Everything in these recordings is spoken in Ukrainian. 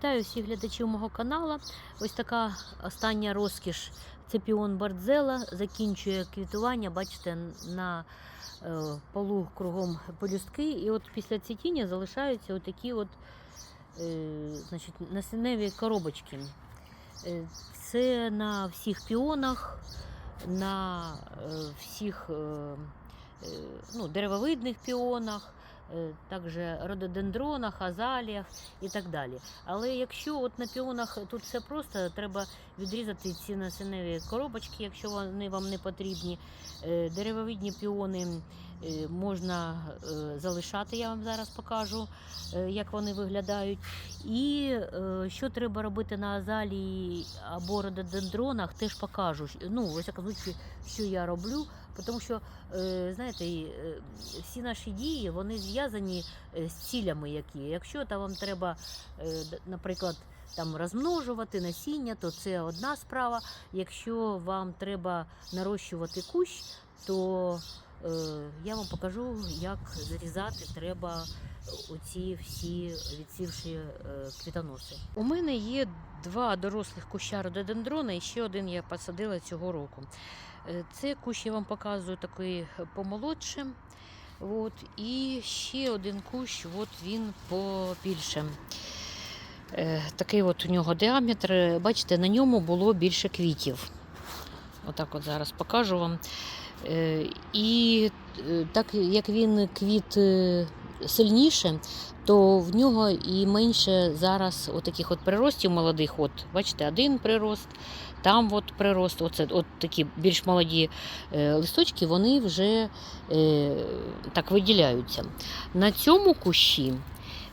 Вітаю всіх глядачів мого каналу. Ось така остання розкіш. Це піон Бардзела. Закінчує квітування. Бачите, на е, полу кругом полюстки. І от після цвітіння залишаються отакі от, е, значить, насінневі коробочки. Е, це на всіх піонах, на всіх ну, деревовидних піонах. Е, Також рододендронах, азаліях і так далі. Але якщо от на піонах тут все просто, треба відрізати ці насінневі коробочки, якщо вони вам не потрібні. Е, Деревовидні піони е, можна залишати, я вам зараз покажу, як вони виглядають. І що треба робити на азалії або рододендронах, теж покажу. Ну, ось як звучить, що я роблю. Тому що, е, знаєте, е, всі наші дії вони зв'язані з цілями, які. Якщо там вам треба, наприклад, там розмножувати насіння, то це одна справа. Якщо вам треба нарощувати кущ, то е, я вам покажу, як зрізати треба оці всі відсівші е, квітоноси. У мене є два дорослих куща рододендрона і ще один я посадила цього року. Е, Це кущ я вам показую такий помолодше. От, і ще один кущ, от він побільше. Е, такий от у нього діаметр. Бачите, на ньому було більше квітів. Отак от зараз покажу вам. І так як він квіт сильніше, то в нього і менше зараз отаких от приростів молодих. От, бачите, один прирост, там от прирост, оце, от такі більш молоді е, листочки, вони вже е, так виділяються. На цьому кущі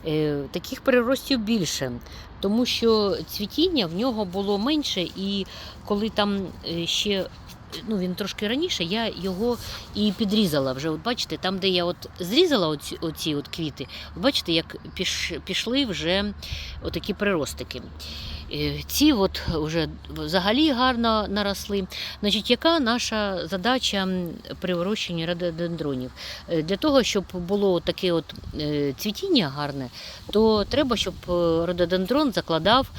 е, таких приростів більше, тому що цвітіння в нього було менше, і коли там е, ще. Ну, він трошки раніше, я його і підрізала вже. От бачите, там, де я от зрізала оці, оці от квіти, бачите, як піш, пішли вже отакі приростики. Е, Ці от вже взагалі гарно наросли. Значить, яка наша задача при вирощенні рододендронів? Е, Для того, щоб було таке от е, цвітіння гарне, то треба, щоб рододендрон закладав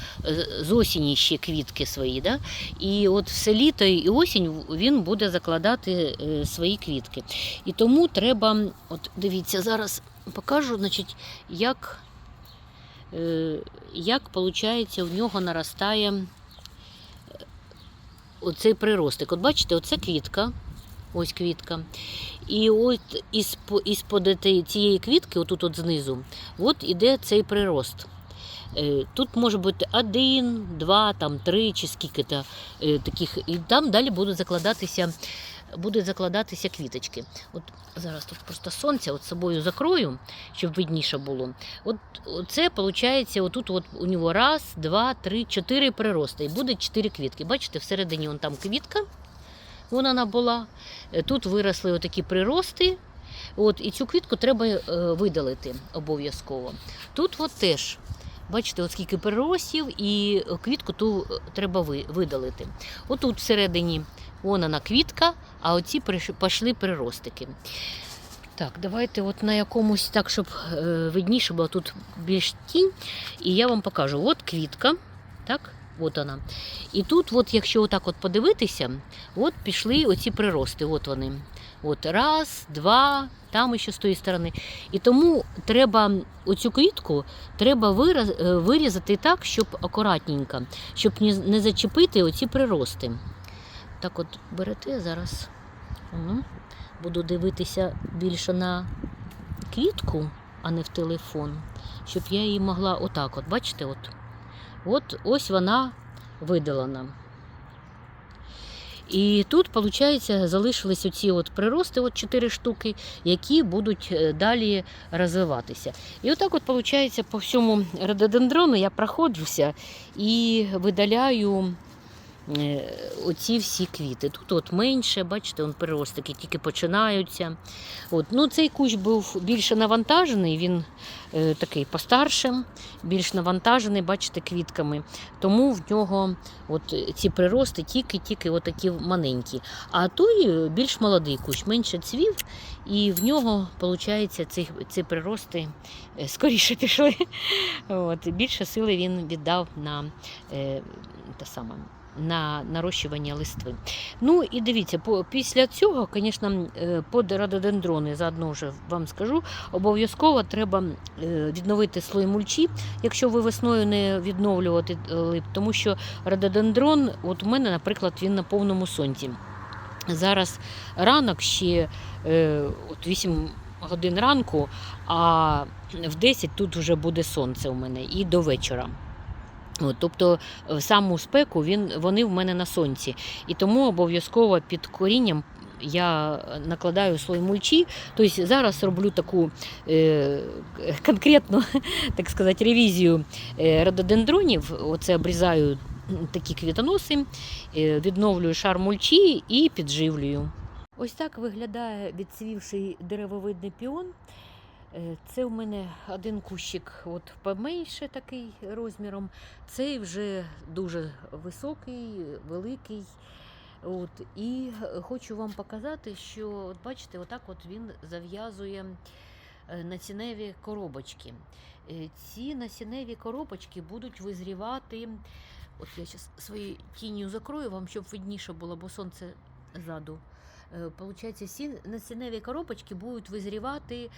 з осені ще квітки свої. Да? І от все літо і осінь він буде закладати свої квітки. І тому треба, от дивіться, зараз покажу, значить, як, як виходить, в нього наростає е, оцей приростик. От бачите, оце квітка. Ось квітка. І от із, із-под цієї квітки, отут от знизу, от іде цей прирост. Е, Тут може бути один, два, там три чи скільки-то е, таких. І там далі будуть закладатися, будуть закладатися квіточки. От зараз тут просто сонце от собою закрою, щоб видніше було. От це виходить, отут от у нього раз, два, три, чотири прирости. І буде чотири квітки. Бачите, всередині вон там квітка. Вон вона була. Е, Тут виросли отакі прирости. От, і цю квітку треба е, видалити обов'язково. Тут от теж, бачите, от скільки приростів, і квітку ту е, треба видалити. Отут всередині вон вона квітка, а оці пішли приростики. Так, давайте от на якомусь так, щоб е, видніше було тут більш тінь. І я вам покажу. От квітка, так, от вона. І тут, от, якщо отак от подивитися, от пішли оці прирости. От вони. От раз, два, там ще з тої сторони. І тому треба оцю квітку треба е, вирізати так, щоб акуратненько, щоб не, зачепити оці прирости. Так от берете зараз. Ну, буду дивитися більше на квітку, а не в телефон, щоб я її могла отак, от, бачите, от. От ось вона видалена. І тут, виходить, залишились оці от прирости, от 4 штуки, які будуть е, далі розвиватися. І отак, от, виходить, по всьому рододендрону я проходжуся і видаляю оці всі квіти. Тут от менше, бачите, он переростики тільки починаються. От. Ну, цей кущ був більше навантажений, він е, такий постарше, більш навантажений, бачите, квітками. Тому в нього от ці прирости тільки-тільки отакі маленькі. А той е, більш молодий кущ, менше цвів, і в нього, виходить, ці, ці прирости е, скоріше пішли. От, більше сили він віддав на е, те саме. На нарощування листви. Ну і дивіться, після цього, звісно, е, под рододендрони, заодно вже вам скажу, обов'язково треба е, відновити слой мульчі, якщо ви весною не відновлювати е, лип, тому що рододендрон, от у мене, наприклад, він на повному сонці. Зараз ранок ще от 8 годин ранку, а в 10 тут вже буде сонце у мене і до вечора. От, тобто в саму спеку він, вони в мене на сонці. І тому обов'язково під корінням я накладаю слой мульчі. Тобто зараз роблю таку е, конкретну так сказати, ревізію е, рододендронів. Оце обрізаю такі квітоноси, е, відновлюю шар мульчі і підживлюю. Ось так виглядає відцвівший деревовидний піон. Е, Це у мене один кущик от поменше такий розміром. Цей вже дуже високий, великий. От, і хочу вам показати, що от бачите, отак от він зав'язує е, насінневі коробочки. Е, Ці насінневі коробочки будуть визрівати. От я зараз своєю тінню закрою вам, щоб видніше було, бо сонце ззаду. Е, Получається, всі насінневі коробочки будуть визрівати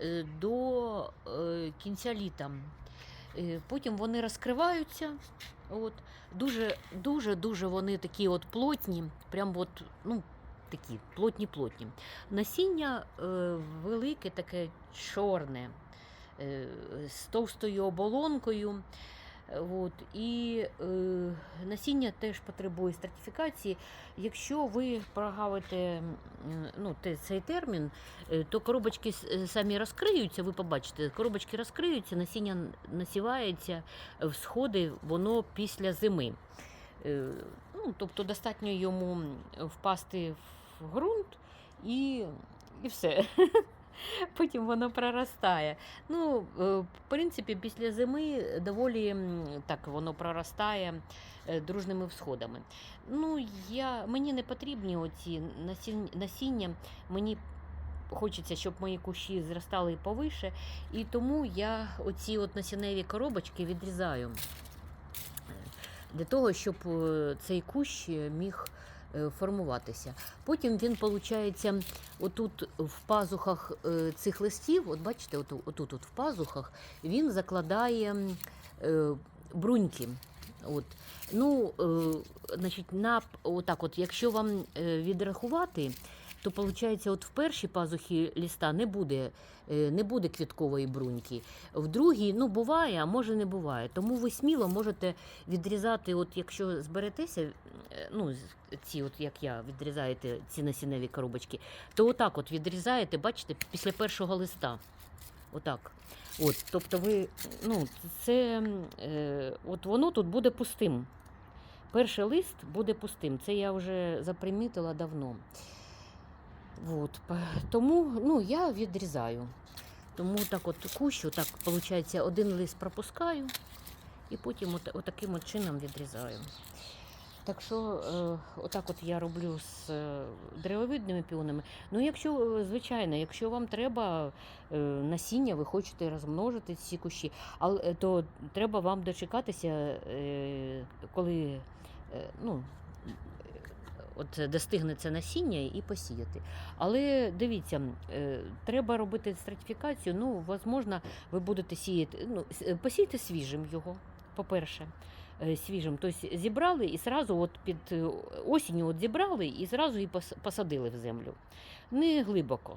е, до е, кінця літа. Потім вони розкриваються. От, дуже, дуже, дуже вони такі от плотні, прям от, ну, такі плотні-плотні. Насіння е, велике, таке чорне, е, з товстою оболонкою. От, і е, насіння теж потребує стратифікації. Якщо ви прогавите ну, цей термін, е, то коробочки е, самі розкриються, ви побачите, коробочки розкриються, насіння насівається е, в сходи, воно після зими. Е, Ну, тобто достатньо йому впасти в ґрунт і, і все. Потім воно проростає. Ну, е, в принципі, після зими доволі так воно проростає е, дружними всходами. Ну, я, мені не потрібні оці насіння. Мені хочеться, щоб мої кущі зростали повише, і тому я оці от насінневі коробочки відрізаю е, для того, щоб цей кущ міг формуватися. Потім він, виходить, отут в пазухах е, цих листів, от бачите, отут, отут от в пазухах, він закладає е, бруньки. От. Ну, е, значить, на, отак от, якщо вам е, відрахувати, то виходить, от в першій пазухі ліста не буде, е, не буде квіткової бруньки. В другій, ну, буває, а може не буває. Тому ви сміло можете відрізати, от якщо зберетеся, е, ну, ці, от як я, відрізаєте ці насінневі коробочки, то отак от відрізаєте, бачите, після першого листа. Отак. От, тобто ви, ну, це, е, от воно тут буде пустим. Перший лист буде пустим. Це я вже запримітила давно. От, тому ну, я відрізаю. Тому так от кущу, так, виходить, один лист пропускаю і потім от, отаким от чином відрізаю. Так що е, отак от я роблю з е, деревовидними піонами. Ну, якщо, е, звичайно, якщо вам треба е, насіння, ви хочете розмножити ці кущі, але е, то треба вам дочекатися, е, коли е, ну, е, де стигне це насіння і посіяти. Але дивіться, е, треба робити стратифікацію. Ну, можливо, ви будете сіяти, ну, е, посійте свіжим його, по-перше. е, Свіжим, тобто зібрали і зразу от під осінню от зібрали і зразу і посадили в землю. Не глибоко.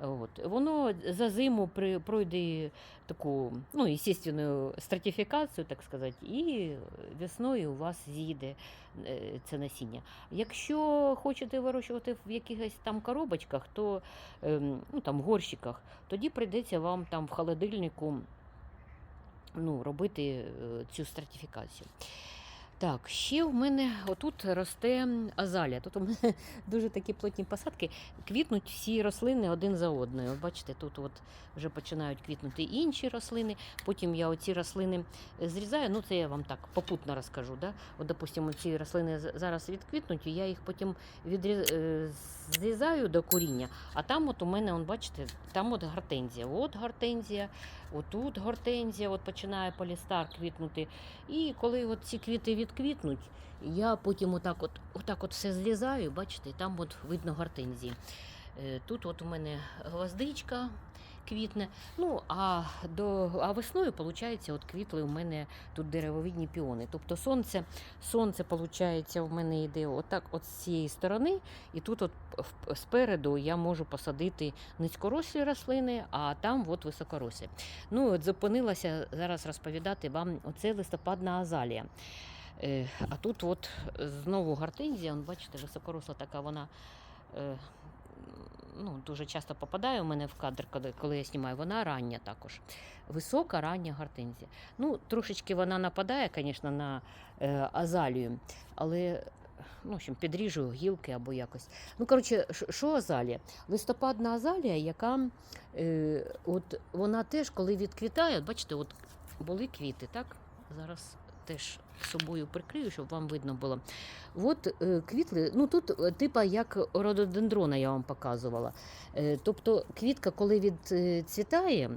От. Воно за зиму при, пройде таку, ну, естественну стратифікацію, так сказати, і весною у вас з'їде е, це насіння. Якщо хочете вирощувати в якихось там коробочках, то ем, ну, там, горщиках, тоді прийдеться вам там в холодильнику ну, робити е, цю стратифікацію. Так, ще в мене отут росте азалія. Тут у мене дуже такі плотні посадки. Квітнуть всі рослини один за одною. Бачите, тут от вже починають квітнути інші рослини. Потім я оці рослини зрізаю. Ну, це я вам так попутно розкажу. Да? От, допустимо, ці рослини зараз відквітнуть, і я їх потім відріз... е, зрізаю до коріння. А там, от у мене, он, бачите, там от гортензія. От гортензія, отут гортензія, от починає полістар квітнути. І коли от ці квіти відквітнуть, я потім отак от, отак от все зрізаю, бачите, там от видно гортензії. Е, Тут от у мене гвоздичка квітне. Ну, а, до, а весною, виходить, от квітли у мене тут деревовидні піони. Тобто сонце, сонце виходить, у мене йде отак от з цієї сторони, і тут от спереду я можу посадити низькорослі рослини, а там от високорослі. Ну, от зупинилася зараз розповідати вам оце листопадна азалія. Е, а тут от знову гортензія, он, бачите, високоросла така вона. Е, ну, дуже часто попадає у мене в кадр, коли, коли я знімаю, вона рання також. Висока рання гортензія. Ну, трошечки вона нападає, звісно, на е, азалію, але ну, в общем, гілки або якось. Ну, коротше, що азалія? Листопадна азалія, яка е, от вона теж, коли відквітає, от бачите, от були квіти, так? Зараз теж собою прикрию, щоб вам видно було. От е, квітли, ну тут е, типа як рододендрона я вам показувала. Е, тобто квітка, коли відцвітає,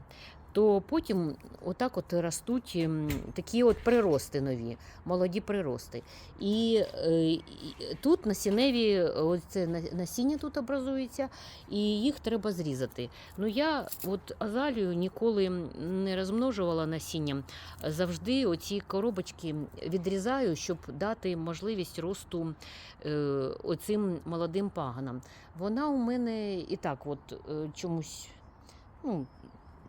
то потім отак от ростуть ем, такі от прирости нові, молоді прирости. І, е, і тут насінневі, ось це насіння тут образується, і їх треба зрізати. Ну я от азалію ніколи не розмножувала насінням. Завжди оці коробочки відрізаю, щоб дати можливість росту е, оцим молодим паганам. Вона у мене і так, от е, чомусь. Ну,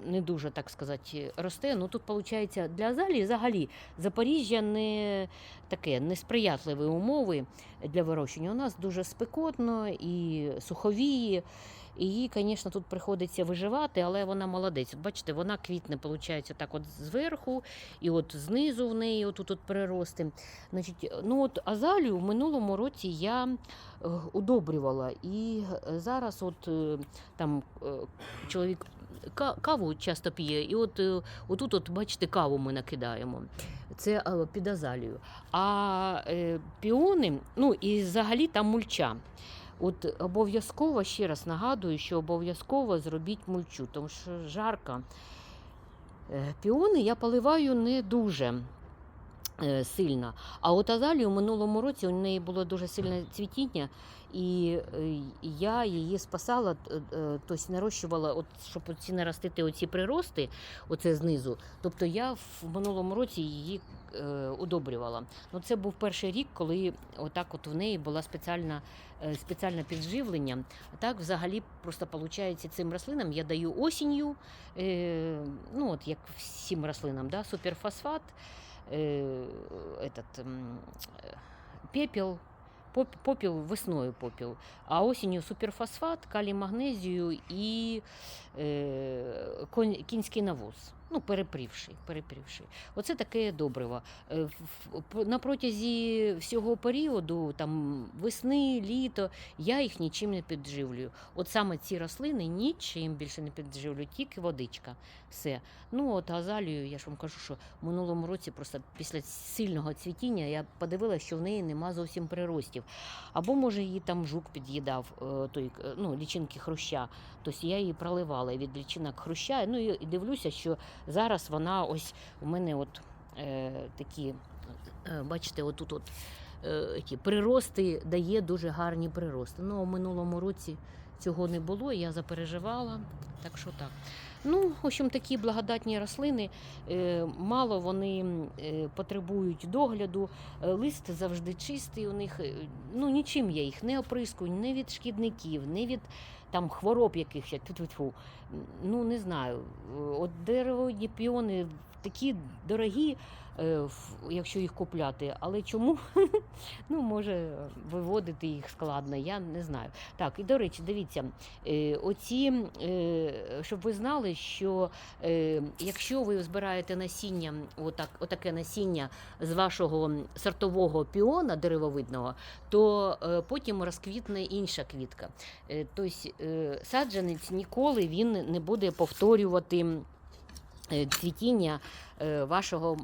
не дуже, так сказати, росте. Ну тут, виходить, для азалії взагалі Запоріжжя не таке несприятливі умови для вирощення. У нас дуже спекотно і суховії. І їй, звісно, тут приходиться виживати, але вона молодець. От бачите, вона квітне, виходить, так от зверху, і от знизу в неї отут от прирости. Значить, ну от азалію в минулому році я е, удобрювала. І зараз от е, там е, чоловік каву часто п'є, і от е, отут, от, бачите, каву ми накидаємо. Це е, під азалію. А е, піони, ну і взагалі там мульча. От обов'язково ще раз нагадую, що обов'язково зробіть мульчу, тому що жарко. Е, Піони я поливаю не дуже е, сильно. А от азалію в минулому році у неї було дуже сильне цвітіння, і е, я її спасала, е, тобто нарощувала, от, щоб оці наростити оці прирости, оце знизу. Тобто я в минулому році її удобрювала. Ну, це був перший рік, коли отак от в неї була спеціальна, спеціальне підживлення. Так, взагалі, просто виходить, цим рослинам я даю осінню, ну от як всім рослинам, да, суперфосфат, этот, е, пепел, попел, весною попил, а осенью суперфосфат, калий, магнезию и кінський навоз. Ну, перепрівший, перепрівший. Оце таке добриво. Е, На протязі всього періоду, там весни, літо, я їх нічим не підживлюю. От саме ці рослини нічим більше не підживлюю, тільки водичка. Все. Ну от азалію, я ж вам кажу, що в минулому році просто після сильного цвітіння я подивилася, що в неї нема зовсім приростів. Або, може, її там жук під'їдав, е, той, е, ну, лічинки хруща. Тобто я її проливала від лічинок хруща. Ну і дивлюся, що зараз вона ось у мене от е, такі, е, бачите, отут от. е, прирости дає дуже гарні прирости. Ну, а минулому році цього не було, я запереживала. Так що так. Ну, в общем, такі благодатні рослини, е, мало вони е, потребують догляду, е, лист завжди чистий у них. Ну, нічим я їх не оприскую, не від шкідників, не від там хвороб якихось, тьфу-тьфу-тьфу. ну не знаю. От деревоїдні піони такі дорогі, якщо їх купляти, але чому? ну, може, виводити їх складно, я не знаю. Так, і до речі, дивіться, оці, щоб ви знали, що е, якщо ви збираєте насіння, отак, отаке насіння з вашого сортового піона деревовидного, то е, потім розквітне інша квітка. Е, Тобто е, саджанець ніколи він не буде повторювати е, цвітіння е, вашого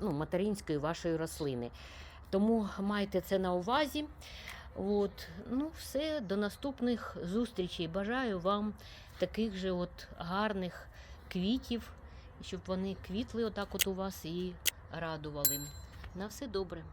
ну, материнської вашої рослини. Тому майте це на увазі. От, ну, все, до наступних зустрічей. Бажаю вам таких же от гарних квітів, щоб вони квітли отак от у вас і радували. На все добре.